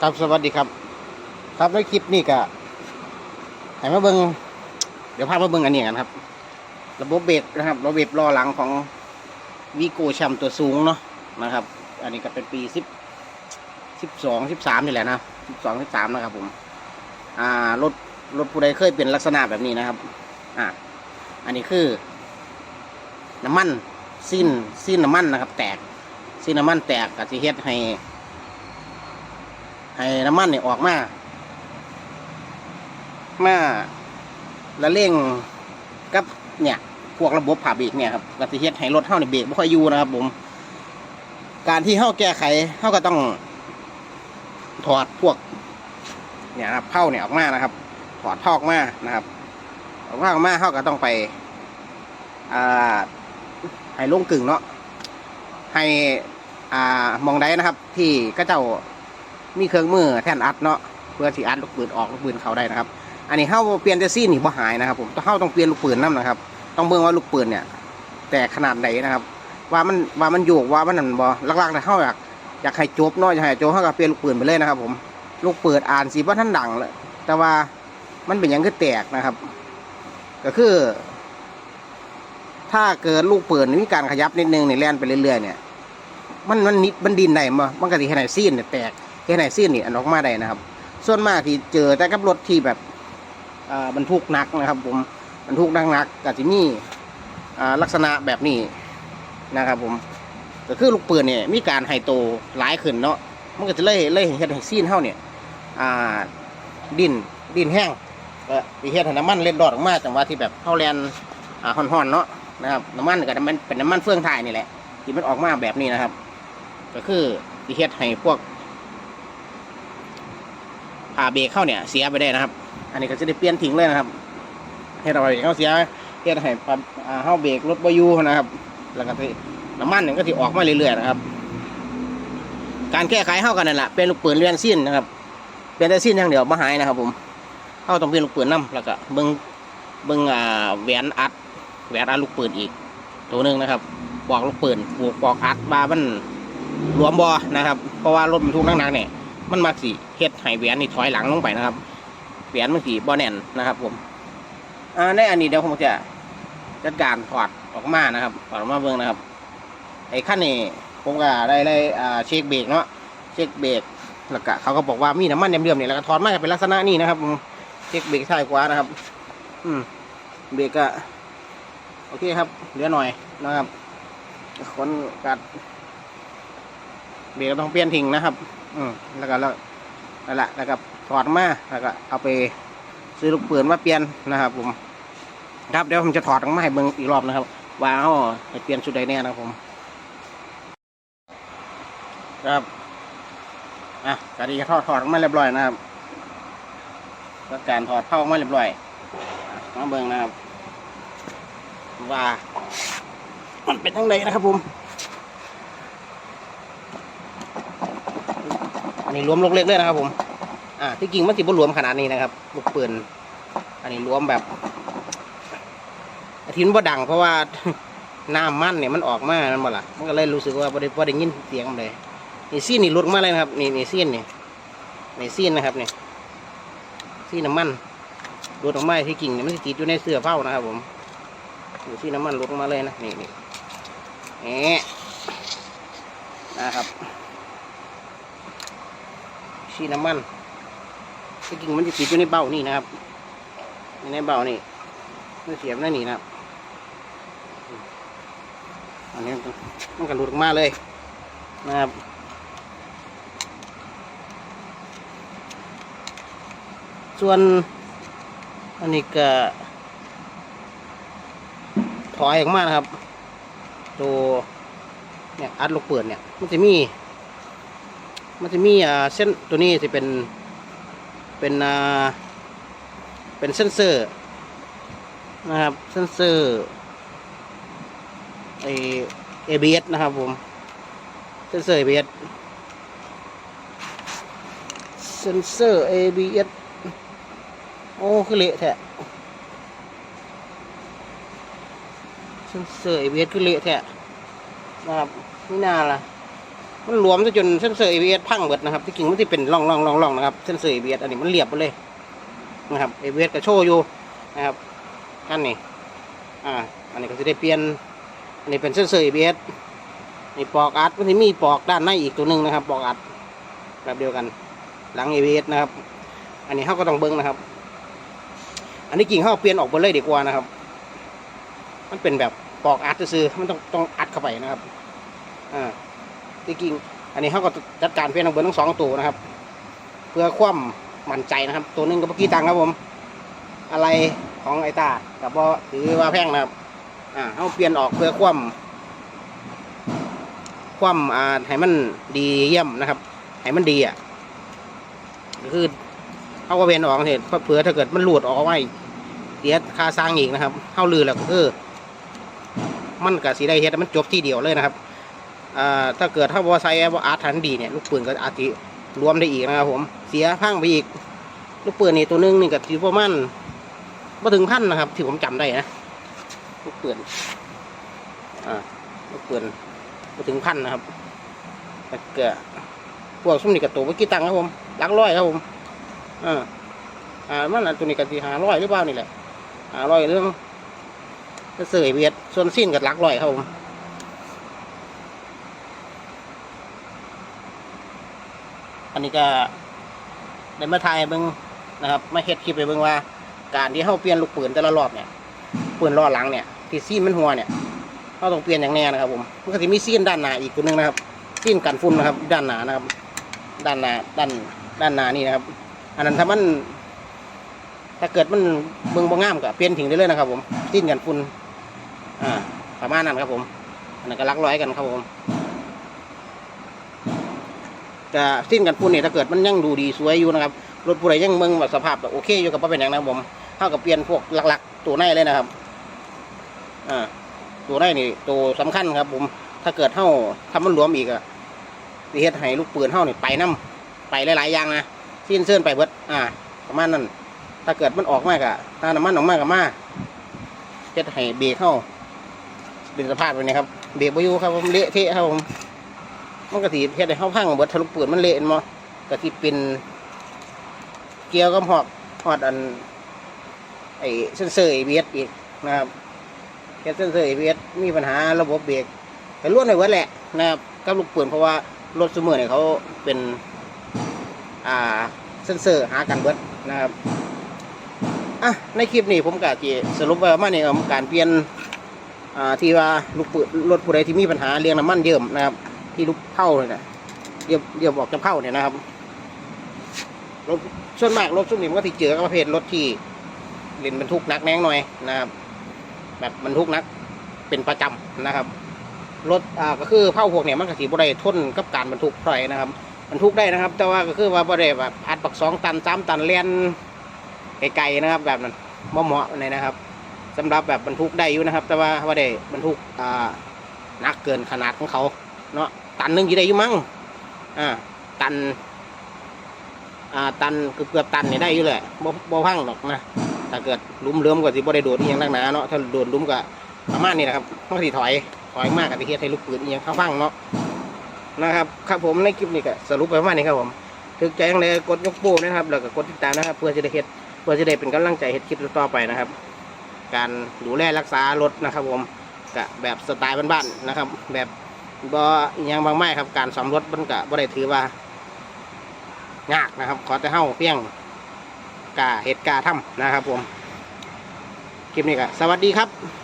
ครับสวัสดีครับ ครับในคลิปนี้ก็ให้มาเบิงเดี๋ยวพามาเบิงอันนี้กันครับ ระบบเบรกนะครับ ระบบเบรกล้อหลังของ วีโกแชมตัวสูงเนาะนะครับ อันนี้ก็เป็นปีสิบสิบสองสิบสามนี่แหละนะสิบสองสิบสามนะครับผมอ่ารถรถผู้ใดเคยเป็นลักษณะแบบนี้นะครับอ่าอันนี้คือ น้ำมันสิ้นสิ้นน้ำมันนะครับ แตกสิ้นน้ำมันแตกก็จะเฮ็ดให้ ให้น้ำมันเนี่ยออกมามาละเร่งกับเนี่ย พวกระบบผ่าเบรกเนี่ยครับก็จะเฮ็ดให้รถเฮาเนี่ยเบรกไม่ค่อยอยู่นะครับผม การที่เฮาแก้ไขเฮาก็ต้อง ถอดพวก เนี่ยนะครับเผาเนี่ยออกมานะครับ ถอดเผาออกมานะครับออกมาออกมาเฮาก็ต้องไปอ่าให้ลงกึ่งเนาะให้อ่ามองได้นะครับ ที่ก็เจ้ามีเครื่องมือแท่นอัดเนาะเพื่อสิอัดลูกปืนออกลูกปืนเขาได้นะครับ อันนี้เฮาเปลี่ยนแต่ซี่นี่บ่หายนะครับ ผมเฮาต้องเปลี่ยนลูกปืนนํนะครับ ต้องเบิ่งว่าลูกปืนเนี่ย แตกขนาดไหนนะครับ ว่ามันว่ามันโยกว่ามันนั่นบ่หลักๆแต่เฮาอยากอยากให้จบเนาะอยากให้จบเฮาก็เปลี่ยนลูกปืนไปเลยนะครับ ผม ลูกปืนอ่านสิบ่ทันดังเลยแต่ว่ามันเป็นหยังคือแตกนะครับ ก็คือ ถ้าเกิดลูกปืนมีการขยับนิดนึงนี่แล่นไปเรื่อยๆเนี่ยมันมันนิดมันดินได้บ่มันก็สิให้ไหนซีนเนี่ยแตกเฮ็ดให้ซีนนี่อันออกมาได้นะครับ ส่วนมากที่เจอแต่กับรถที่แบบอ่าบรรทุกหนักนะครับ ผม บรรทุกหนักๆก็จะมีอ่ลักษณะแบบนี้นะครับผมก็คือลูกปืนเนี่ยมีการไฮโตหลายขึ้นเนาะมันก็จะเลยเลยเฮ็ดให้ซีนเฮาเนี่ยดินดินแห้งก็สิเฮ็ดให้น้ำมันเล็ดรอดออกมาจังหวะที่แบบเฮาแลนอ่าห่อนๆเนาะนะครับน้ำมันก็มันเป็นน้ำมันเฟืองถ่ายนี่แหละที่มันออกมาแบบนี้นะครับ ก็คือสิเฮ็ดให้พวกผ่าเบรกเข้าเนี่ยเสียไปได้นะครับ อันนี้ก็จะได้เปลี่ยนทิ้งเลยนะครับ เฮ็ดเอาไว้เขาเสียเฮ็ดให้ปั๊มอ่าเข้าเบรกรถบอยูนะครับ แล้วก็สิน้ำมันนี่ก็สิออกมาเรื่อยๆนะครับ การแก้ไขเข้ากันนั่นแหละเป็นลูกปืนเลียนสิ้นนะครับ เป็นแต่สิ้นอย่างเดียวมาหายนะครับ ผมเข้าต้องเป็นลูกปืนนํแล้วก็เบิ้งเบิ้งอ่าแหวนอัดแหวนอัดลูกปืนอีก ตัวหนึ่งนะครับปอกลูกปืนปลูกปอกอัดบามันหลวมบอนะครับ เพราะว่ารถบรรทุกหนักๆเนี่ยมันมักสิเฮ็ดให้แหวนนี่ถอยหลังลงไปนะครับแหวนมันสีบ่แน่นนะครับผม ในอันนี้เดี๋ยวผมจะจัดการถอดออกมานะครับถอดออกมาเบิ่งนะครับ ไอ้ขั้นนี้ผมก็ได้ได้เช็คเบรกเนาะเช็คเบรกแล้วก็เขาก็บอกว่ามีน้ำมันเดิมๆเนี่ยแล้วก็ถอดมาเป็นลักษณะนี้นะครับเช็คเบรกซ้ายขวานะครับ อืมเบรกก็โอเคครับเหลือหน่อยนะครับคนกัดเบรกต้องเปลี่ยนทิ้งนะครับ อืมแล้วก็แล้วนั่นแหละแล้วก็ถอดมาแล้วก็เอาไป ซื้อลูกปืนมาเปลี่ยนนะครับผมครับเดี๋ยวผมจะถอดออกมาให้เบิ่งอีกรอบนะครับว่าเขาให้เปลี่ยนชุดใดแน่นะครับผม ครับอะกาดีถอดถอดออกมาเรียบร้อยนะครับก็การถอดเข้าออกมาเรียบร้อยมาเบิ่งนะครับว่ามันเป็นทั้งใดนะครับผมอันนี้รวมลูกเล็กเลยนะครับผม อ่าที่จริงมันสิบรวมขนาดนี้นะครับลูกปืนอันนี้รวมแบบอาทิตย์บ่ดังเพราะว่าน้ำมันเนี่ยมันออกมานั่นบ่ล่ะมันก็เลยรู้สึกว่าบ่ได้บ่ได้ยินเสียงมันเลยนี่ซีนนี่หลุดมาเลยนะครับนี่นี่ซีนนี่นี่ซีนนะครับนี่ซีนน้ำมันหลุดออกมาที่จริงเนี่ยมันสิติดอยู่ในเสื้อเฝ้านะครับ ผมนี่ซีนน้ำมันหลุดมาเลยนะนี่นี่แหมนะครับชีน้ำมัน ที่จริงมันจะติดอยู่ในเบ้านี่นะครับในเบ้านี่มันเสียบในนี่นะครับอันนี้มันมันกระหลุดออกมาเลยนะครับส่วนอันนี้ก็ถอยออกมานะครับ ตัวเนี่ยอัดลูกเปิดเนี่ย มันจะมี มันจะมีอ่าเส้นตัวนี้จะเป็น เป็นเป็นเซนเซอร์นะครับเซนเซอร์ไอ ABS นะครับผมเซนเซอร์ ABS เซนเซอร์ ABS โอ้ คือเละแท้เซนเซอร์ ABS คือเละแท้นะครับไม่น่าล่ะ มันรวมซะจนเซนเซอร์ ABS พังหมดนะครับที่จริงมันที่เป็นร่องร่องร่องร่องนะครับเซนเซอร์ ABS อันนี้มันเรียบไปเลยนะครับ ABS ก็โชว์อยู่นะครับอันนี้อ่าอันนี้ก็จะได้เปลี่ยนอันนี้เป็นเซนเซอร์ ABS นี่ปอกอัดมันจะมีปอกด้านในอีกตัวหนึ่งนะครับ ปอกอัดแบบเดียวกัน หลัง ABS นะครับ อันนี้เขาก็ต้องเบิ้งนะครับ อันนี้จริงเขาเปลี่ยนออกไปเลยดีกว่านะครับ มันเป็นแบบปอกอัดซื้อมันต้องต้องอัดเข้าไปนะครับอ่า ที่จริงอันนี้เขาก็จัดการเปลี่ยนออกเบิ้งทั้งสองตัวนะครับ เพื่อความมั่นใจนะครับ ตัวหนึงก็เมื่อกี้ตังครับผม อะไรของไอตากับบ่ถือว่าแพงนะครับ อ่าเขาเปลี่ยนออกเพื่อความความอ่าให้มันดีเยี่ยมนะครับให้มันดีอะคือเขาก็เวนออกเห็นเผื่อถ้าเกิดมันหลุดออกไว้เสียค่าสร้างอีกนะครับเข้าลือแล้วก็คือมันกับสีได้เฮ็ดมันจบที่เดียวเลยนะครับ อ่าถ้าเกิดถ้าบอไซแอร์อาร์ทันดีเนี่ยลูกปืนก็อาจจะรวมได้อีกนะครับผมเสียพังไปอีก ลูกปืนนี่ตัวหนึงนี่กับทีประมาณมาถึงพันนะครับ ที่ผมจำได้นะลูกปืนอ่าลูกปืนมาถึงพันนะครับแต่เกิดพวกสุ่มนี่กับตัวเมื่อกี้ตังค์ครับผมลักร้อยครับผมอ่าอ่ามันอันตัวนี้กับที่หาร้อยหรือเปล่านี่แหละหาร้อยเรื่องเสยเวียดส่วนสิ้นกับลักร้อยครับผม อันนี้ก็ได้มาถ่ายเบิ่งนะครับมาเฮ็ดคลิปไปเบิ่งว่า การที่เฮาเปลี่ยนลูกปืนแต่ละรอบเนี่ยปืนล้อหลังเนี่ยที่ซีนมันหัวเนี่ยเฮาต้องเปลี่ยนอย่างแน่นะครับผมมันก็สิมีซีนด้านหน้าอีกตัวหนึงนะครับซีนกันฝุ่นนะครับ ด้านหน้านะครับ ด้านหน้าด้านด้านหน้านี่นะครับ อันนั้นถ้ามัน ถ้าเกิดมันเบิ่งบ่งามก็เปลี่ยนทิ้งได้เลยนะครับ ผมซีนกันฝุ่นอ่าประมาณนั้นครับผมอันนั้นก็ลักร้อยกันครับผม จะสิ้นกันพุ่นเนี่ยถ้าเกิดมันยังดูดีสวยอยู่นะครับรถผู้ใดยังเมืองแบบสภาพแบบโอเคอยู่กับว่าเป็นอย่างนะครับผมเท่ากับเปลี่ยนพวกหลักๆ ตัวในเลยนะครับอ่าตัวในนี่ตัวสำคัญครับ ผม ถ้าเกิดเท่าทำมันรวมอีกอะสิเฮ็ดให้ลูกปืนเท่านี่ไปน้ำไปหลายๆอย่างนะสิ้นเสื่อนไปเบิดอ่า ประมาณนั้นถ้าเกิดมันออกมากอะถ้าน้ำมันออกมากกับมาเฮ็ดให้เบรกเข้าเป็นสภาพแบบนี้ครับเบรกบ่อยู่ครับผมเละเทะครับผม มันก็สีเฮ็ดให้เฮาพังเบิดทะลุปืนมันเละมั้ก็สิเป็นเกี่ยวกับหอกหอดอันไอ้เซนเซอร์ ABS อีกนะครับแค่เซนเซอร์ ABS มีปัญหาระบบเบรกแต่ล้วนในเวิร์ดแหละนะครับกับลูกปืนเพราะว่ารถซูเมอร์เนี่ยเขาเป็นอ่าเซนเซอร์หากันเบิดนะครับอะในคลิปนี้ผมก็จะสรุปไว้ว่ามาเนี่ยการเปลี่ยนอ่าที่ว่าลูกปืนรถผู้ใดที่มีปัญหาเรียงน้ำมันเยิ่มนะครับ ที่ลูกเข้าเลยนะเรียบเรียบออกจะเข้าเนี่ยนะครับรถส่วนมากรถสุ่มนี้มันก็ที่เจอกับประเภทรถที่เล่นบรรทุกนักแน่งหน่อยนะครับ แบบบรรทุกนักเป็นประจำนะครับรถอ่าก็คือเผาพวกเนี่ยมันก็สีบได้ทนกับการบรรทุกเท่าไหร่นะครับบรรทุกได้นะครับ แต่ว่าก็คือว่าบได้แบบอัดปักสองตันสามตันเลียนไกลๆนะครับ แบบนั้นบ่เหมาะเลยนะครับสำหรับแบบบรรทุกได้อยู่นะครับ แต่ว่าว่าได้บรรทุกอ่านักเกินขนาดของเขาเนาะ ตันหนึ่งยี่ได้อยู่มั้งอ่าตัน อ่าตันเกือบเกือบตันนี่ได้อยู่แหละบ่บ่พังหรอกนะถ้าเกิดลุ่มเลื่อมก็สิบ่ได้โดดอีหยังนักหนาเนาะถ้าโดดลุ่มก็ประมาณนี้นะครับมันก็สิถอยถอยมากก็สิเฮ็ดให้ลูกปืนอีหยังเข้าพังเนาะนะครับครับผมในคลิปนี้ก็สรุปไปประมาณนี้ครับผมถึกใจยังไงกดยกโป้นะครับ แล้วก็กดติดตามนะครับ เพื่อจะได้เฮ็ดเพื่อจะได้เป็นกำลังใจเฮ็ดคลิปต่อไปนะครับ การดูแลรักษารถนะครับ ผมก็แบบสไตล์บ้านๆนะครับ แบบ บ่อยังบางไม้ครับการซ่อมรถมันก็บ่ได้ถือว่ายากนะครับ ขอแต่เฮาเพียงกาเหตุกาทำนะครับผมคลิปนี้ก็สวัสดีครับ